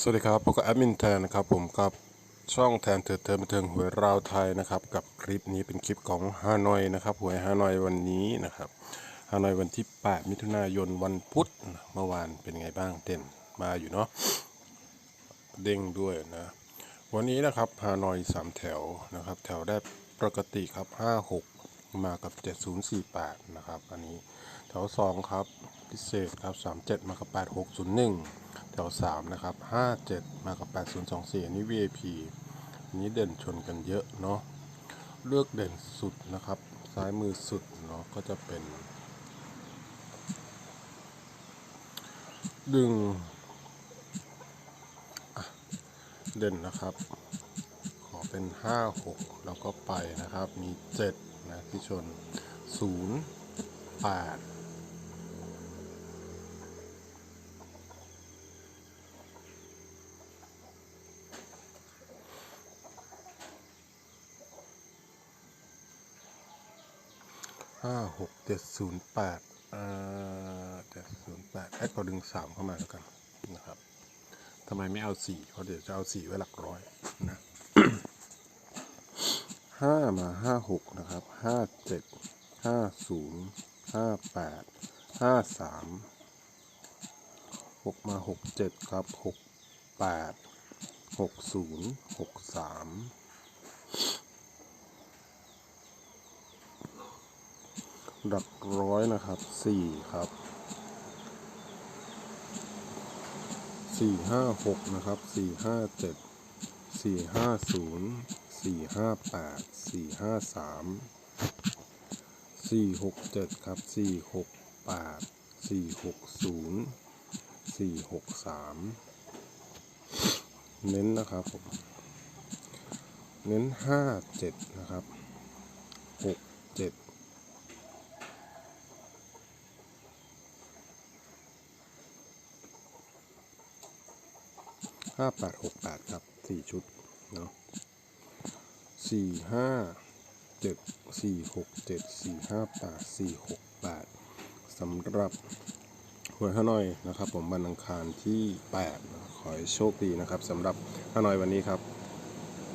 สวัสดีครับพบกับแอดมินแทนนะครับผมกับช่องแทนเถิดเทิมบันเทิงหวยราวไทยนะครับกับคลิปนี้เป็นคลิปของฮานอยนะครับหวยฮานอยวันนี้นะครับฮานอยวันที่ 8 มิถุนายนวันพุธเมื่อวานเป็นไงบ้างเด่นมาอยู่เนาะเด้งด้วยนะ วันนี้นะครับฮานอยสามแถวนะครับแถวได้ปกติครับ 56 มากับ 7048 นะครับ อันนี้แถว 2 ครับพิเศษครับ 37 มากับ 8601 แถว3นะครับ 57 มากับ 8024 อันนี้ VIP อันนี้เด่นชนกันเยอะเนาะ เลือกเด่นสุดนะครับ ซ้ายมือสุดเนาะ ก็จะเป็น ดึง เด่นนะครับ ขอเป็น 5 6 แล้วก็ไปนะครับ มี 7 นะที่ชน 0 8 ห้าหกเจ็ดศูนย์แปดอ่าเจ็ดศูนย์แปดแอดก็ดึงสามเข้ามาแล้วกันนะครับทำไมไม่เอาสี่เพราะเดี๋ยวจะเอาสี่ไว้หลักร้อยนะห้ามาห้าหกนะครับห้าเจ็ดห้าศูนย์ห้าแปดห้าสามหกมาหกเจ็ดครับหกแปดหกศูนย์หกสาม หลักร้อยนะครับสี่ครับสี่ห้าหกนะครับสี่ห้าเจ็ดสี่ห้าศูนย์สี่ห้าแปดสี่ห้าสามสี่หกเจ็ดครับสี่หกแปดสี่หกศูนย์สี่หกสามเน้นนะครับผมเน้นห้าเจ็ดนะครับหกเจ็ด ห้าแปดหกแปดครับสี่ชุดเนาะสี่ห้าเจ็ดสี่หกเจ็ดสี่ห้าแปดสี่หกแปดสำหรับหวยฮานอยนะครับ ผมวันอังคารที่8ขอให้โชคดีนะครับสำหรับฮานอยวันนี้ครับ